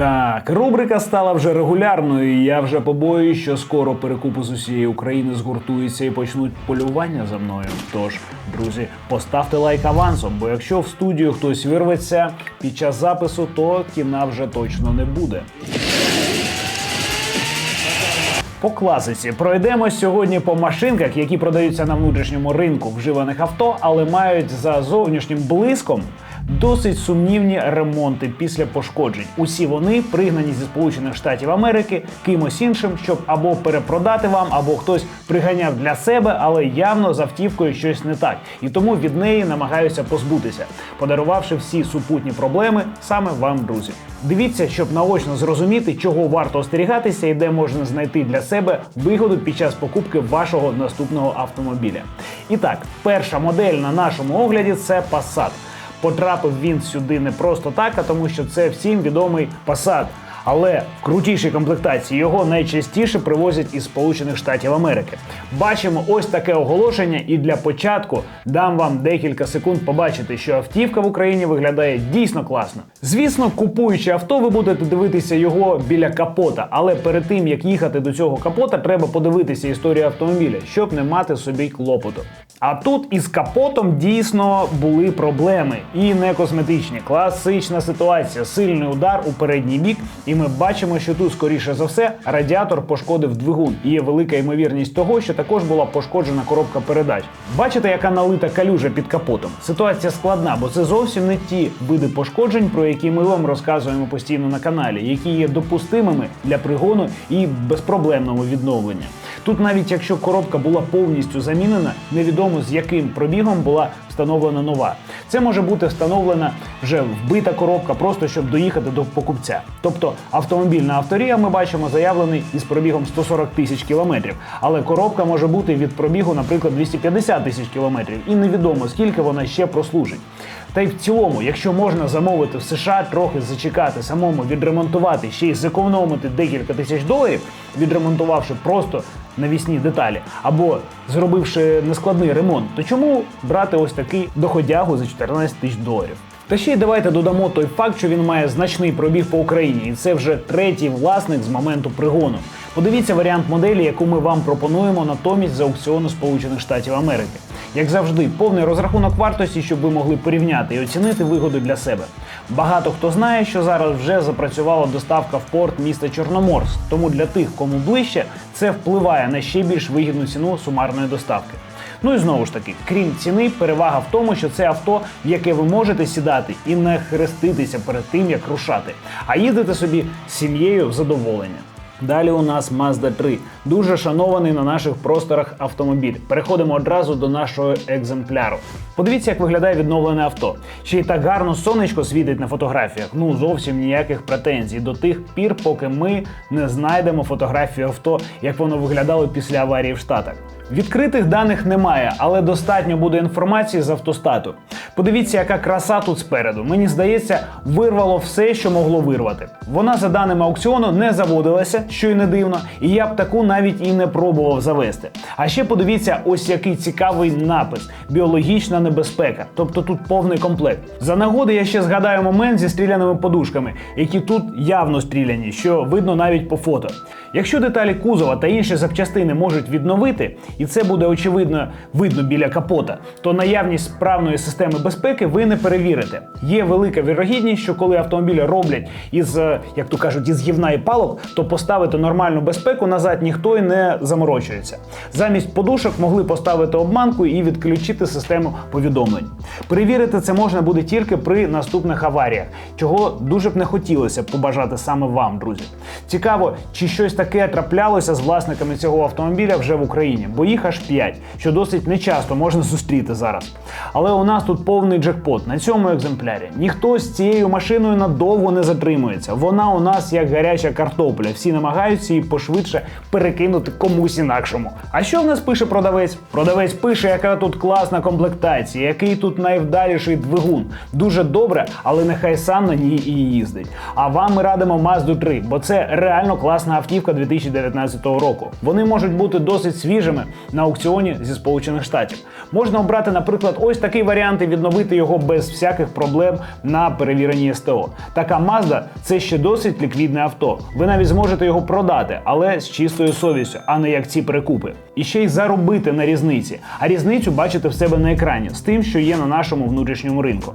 Так, рубрика стала вже регулярною. і Я вже побоююсь, що скоро перекупи з усієї України згуртуються і почнуть полювання за мною. Тож, друзі, поставте лайк авансом, бо якщо в студію хтось вирветься під час запису, то кіна вже точно не буде. По класиці пройдемо сьогодні по машинках, які продаються на внутрішньому ринку вживаних авто, але мають за зовнішнім блиском досить сумнівні ремонти після пошкоджень. Усі вони пригнані зі Сполучених Штатів Америки кимось іншим, щоб або перепродати вам, або хтось приганяв для себе, але явно з автівкою щось не так. І тому від неї намагаюся позбутися, подарувавши всі супутні проблеми саме вам, друзі. Дивіться, щоб наочно зрозуміти, чого варто остерігатися і де можна знайти для себе вигоду під час покупки вашого наступного автомобіля. І так, перша модель на нашому огляді це Passat. Потрапив він сюди не просто так, а тому що це всім відомий Passat. Але в крутішій комплектації його найчастіше привозять із Сполучених Штатів Америки. Бачимо ось таке оголошення, і для початку дам вам декілька секунд побачити, що автівка в Україні виглядає дійсно класно. Звісно, купуючи авто, ви будете дивитися його біля капота, але перед тим як їхати до цього капота, треба подивитися історію автомобіля, щоб не мати собі клопоту. А тут із капотом дійсно були проблеми і не косметичні. Класична ситуація, сильний удар у передній бік, і ми бачимо, що тут, скоріше за все, радіатор пошкодив двигун. І є велика ймовірність того, що також була пошкоджена коробка передач. Бачите, яка налита калюжа під капотом? Ситуація складна, бо це зовсім не ті види пошкоджень, про які ми вам розказуємо постійно на каналі, які є допустимими для пригону і безпроблемного відновлення. Тут навіть якщо коробка була повністю замінена, невідомо з яким пробігом була встановлена нова. Це може бути встановлена вже вбита коробка, просто щоб доїхати до покупця. Тобто автомобіль на авторія ми бачимо заявлений із пробігом 140 тисяч кілометрів, але коробка може бути від пробігу, наприклад, 250 тисяч кілометрів, і невідомо скільки вона ще прослужить. Та й в цілому, якщо можна замовити в США, трохи зачекати, самому відремонтувати, ще й зекономити декілька тисяч доларів, відремонтувавши просто навісні деталі, або зробивши нескладний ремонт, то чому брати ось такий доходягу за 14 тисяч доларів? Та ще й давайте додамо той факт, що він має значний пробіг по Україні, і це вже третій власник з моменту пригону. Подивіться варіант моделі, яку ми вам пропонуємо натомість з аукціону Сполучених Штатів Америки. Як завжди, повний розрахунок вартості, щоб ви могли порівняти і оцінити вигоду для себе. Багато хто знає, що зараз вже запрацювала доставка в порт міста Чорноморськ, тому для тих, кому ближче, це впливає на ще більш вигідну ціну сумарної доставки. Ну і знову ж таки, крім ціни, перевага в тому, що це авто, в яке ви можете сідати і не хреститися перед тим, як рушати, а їздити собі з сім'єю в задоволення. Далі у нас Mazda 3, дуже шанований на наших просторах автомобіль. Переходимо одразу до нашого екземпляру. Подивіться, як виглядає відновлене авто. Ще й так гарно сонечко світить на фотографіях. Ну зовсім ніяких претензій до тих пір, поки ми не знайдемо фотографію авто, як воно виглядало після аварії в Штатах. Відкритих даних немає, але достатньо буде інформації з автостату. Подивіться, яка краса тут спереду. Мені здається, вирвало все, що могло вирвати. Вона, за даними аукціону, не заводилася, що й не дивно, і я б таку навіть і не пробував завести. А ще подивіться, ось який цікавий напис: біологічна небезпека. Тобто тут повний комплект. За нагоди я ще згадаю момент зі стріляними подушками, які тут явно стріляні, що видно навіть по фото. Якщо деталі кузова та інші запчастини можуть відновити, і це буде очевидно видно біля капота, то наявність справної системи безпеки ви не перевірите. Є велика вірогідність, що коли автомобіль роблять із, е, як то кажуть, із гівна і палок, то поставити нормальну безпеку назад ніхто й не заморочується. Замість подушок могли поставити обманку і відключити систему повідомлень. Перевірити це можна буде тільки при наступних аваріях, чого дуже б не хотілося побажати саме вам, друзі. Цікаво, чи щось таке траплялося з власниками цього автомобіля вже в Україні, бо їх аж 5, що досить нечасто можна зустріти зараз. Але у нас тут повний джекпот на цьому екземплярі. Ніхто з цією машиною надовго не затримується. Вона у нас як гаряча картопля. Всі намагаються її пошвидше перекинути комусь інакшому. А що в нас пише продавець? Продавець пише, яка тут класна комплектація, який тут найвдаліший двигун. Дуже добре, але нехай сам на ній і їздить. А вам ми радимо Mazda 3, бо це реально класна автівка 2019 року. Вони можуть бути досить свіжими, на аукціоні зі Сполучених Штатів. Можна обрати, наприклад, ось такий варіант і відновити його без всяких проблем на перевіреній СТО. Така Mazda – це ще досить ліквідне авто. Ви навіть зможете його продати, але з чистою совістю, а не як ці перекупи. І ще й заробити на різниці. А різницю бачите в себе на екрані з тим, що є на нашому внутрішньому ринку.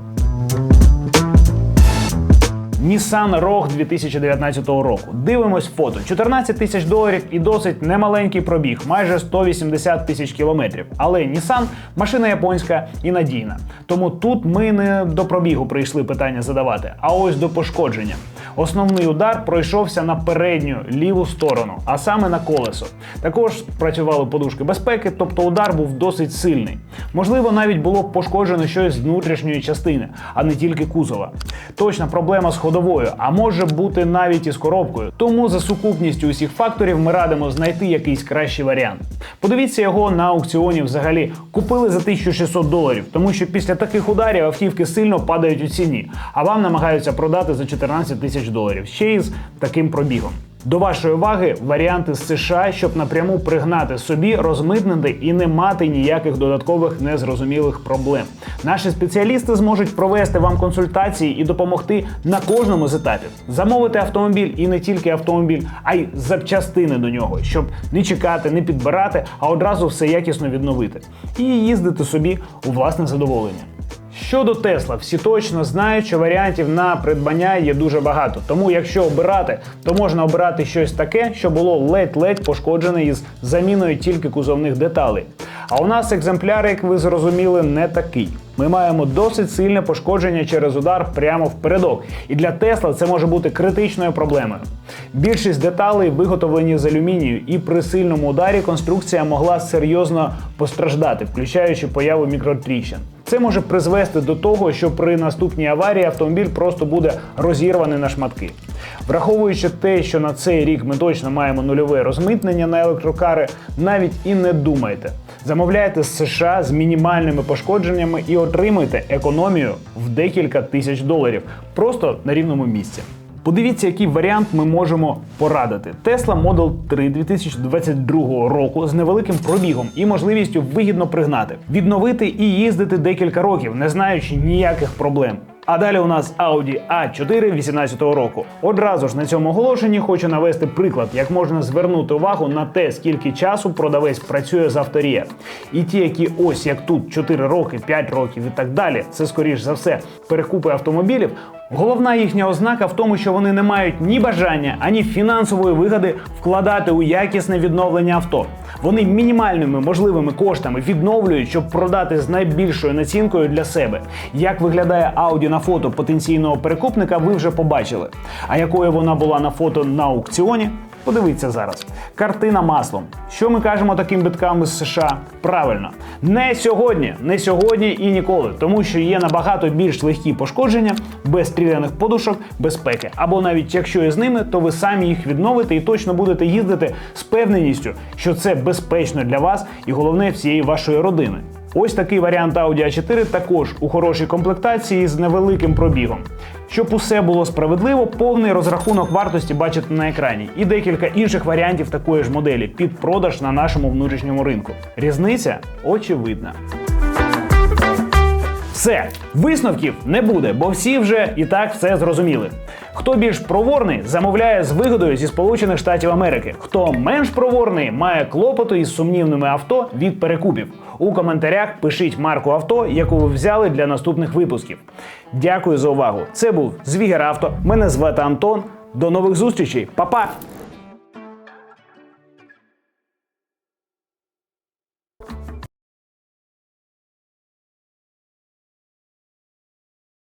Nissan Rogue 2019 року. Дивимось фото. 14 тисяч доларів і досить немаленький пробіг, майже 180 тисяч кілометрів. Але Nissan – машина японська і надійна. Тому тут ми не до пробігу прийшли питання задавати, а ось до пошкодження. Основний удар пройшовся на передню ліву сторону, а саме на колесо. Також працювали подушки безпеки, тобто удар був досить сильний. Можливо, навіть було пошкоджено щось з внутрішньої частини, а не тільки кузова. Точна проблема з ходовою, а може бути навіть із коробкою. Тому за сукупністю усіх факторів ми радимо знайти якийсь кращий варіант. Подивіться його на аукціоні взагалі. Купили за 1600 доларів, тому що після таких ударів автівки сильно падають у ціні, а вам намагаються продати за 14 тисяч доларів ще й з таким пробігом. До вашої уваги варіанти з США, щоб напряму пригнати собі, розмитнити і не мати ніяких додаткових незрозумілих проблем. Наші спеціалісти зможуть провести вам консультації і допомогти на кожному з етапів, замовити автомобіль і не тільки автомобіль, а й запчастини до нього, щоб не чекати, не підбирати, а одразу все якісно відновити і їздити собі у власне задоволення. Щодо Тесла, всі точно знають, що варіантів на придбання є дуже багато. Тому, якщо обирати, то можна обирати щось таке, що було ледь-ледь пошкоджене із заміною тільки кузовних деталей. А у нас екземпляр, як ви зрозуміли, не такий. Ми маємо досить сильне пошкодження через удар прямо в передок. І для Тесла це може бути критичною проблемою. Більшість деталей виготовлені з алюмінію, і при сильному ударі конструкція могла серйозно постраждати, включаючи появу мікротріщин. Це може призвести до того, що при наступній аварії автомобіль просто буде розірваний на шматки. Враховуючи те, що на цей рік ми точно маємо нульове розмитнення на електрокари, навіть і не думайте. Замовляйте з США з мінімальними пошкодженнями і отримуйте економію в декілька тисяч доларів просто на рівному місці. Подивіться, який варіант ми можемо порадити. Tesla Model 3 2022 року з невеликим пробігом і можливістю вигідно пригнати, відновити і їздити декілька років, не знаючи ніяких проблем. А далі у нас Audi A4 18 року. Одразу ж на цьому оголошенні хочу навести приклад, як можна звернути увагу на те, скільки часу продавець працює з авторія. І ті, які ось як тут 4 роки, 5 років і так далі, це скоріш за все перекупи автомобілів. Головна їхня ознака в тому, що вони не мають ні бажання, ані фінансової вигоди вкладати у якісне відновлення авто. Вони мінімальними можливими коштами відновлюють, щоб продати з найбільшою націнкою для себе. Як виглядає Audi на фото потенційного перекупника, ви вже побачили. А якою вона була на фото на аукціоні? Подивіться зараз. Картина маслом. Що ми кажемо таким биткам із США? Правильно, не сьогодні, не сьогодні і ніколи, тому що є набагато більш легкі пошкодження без стріляних подушок безпеки. Або навіть якщо і з ними, то ви самі їх відновите і точно будете їздити з певненістю, що це безпечно для вас і головне всієї вашої родини. Ось такий варіант Audi A4 також у хорошій комплектації з невеликим пробігом. Щоб усе було справедливо, повний розрахунок вартості бачите на екрані і декілька інших варіантів такої ж моделі під продаж на нашому внутрішньому ринку. Різниця очевидна. Все, висновків не буде, бо всі вже і так все зрозуміли. Хто більш проворний, замовляє з вигодою зі Сполучених Штатів Америки. Хто менш проворний, має клопоту із сумнівними авто від перекупів. У коментарях пишіть марку авто, яку ви взяли для наступних випусків. Дякую за увагу. Це був Звігер Авто. Мене звати Антон. До нових зустрічей, Па-па!